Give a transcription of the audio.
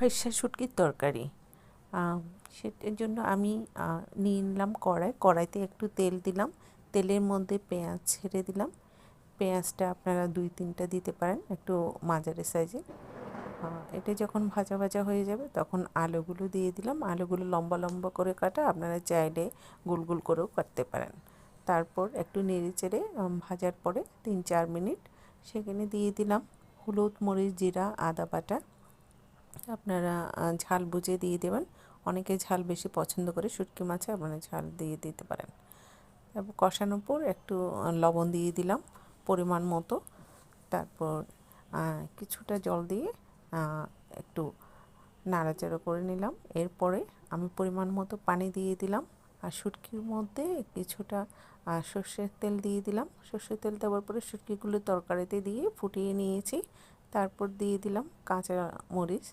খয়সা শুটকির তরকারি। সেটার জন্য আমি নিয়ে নিলাম কড়াই। কড়াইতে একটু তেল দিলাম। তেলের মধ্যে পেঁয়াজ ছেড়ে দিলাম। পেঁয়াজটা আপনারা দুই তিনটা দিতে পারেন একটু মাঝারি সাইজে এটা যখন ভাজা ভাজা হয়ে যাবে তখন আলুগুলো দিয়ে দিলাম। আলুগুলো লম্বা লম্বা করে কাটা আপনারা চাইলে গোল গোল করেও কাটতে পারেন। তারপর একটু নেড়ে চেড়ে ভাজার পরে তিন চার মিনিট সেখানে দিয়ে দিলাম হলুদ মরিচ, জিরা, আদা বাটা। আপনারা ঝাল বুঝে দিয়ে দেবেন। অনেকে ঝাল বেশি পছন্দ করে শুটকি মাছে, আপনারা ঝাল দিয়ে দিতে পারেন। তারপর কষানোর পর, একটু লবণ দিয়ে দিলাম পরিমাণ মতো। তারপর কিছুটা জল দিয়ে একটু নাড়াচাড়া করে নিলাম। এরপরে আমি পরিমাণ মতো পানি দিয়ে দিলাম। আর শুটকির মধ্যে কিছুটা সর্ষের তেল দিয়ে দিলাম। সর্ষের তেল দেওয়ার পরে শুটকিগুলো তরকারিতে দিয়ে ফুটিয়ে নিয়েছি। তারপর দিয়ে দিলাম কাঁচা মরিচ।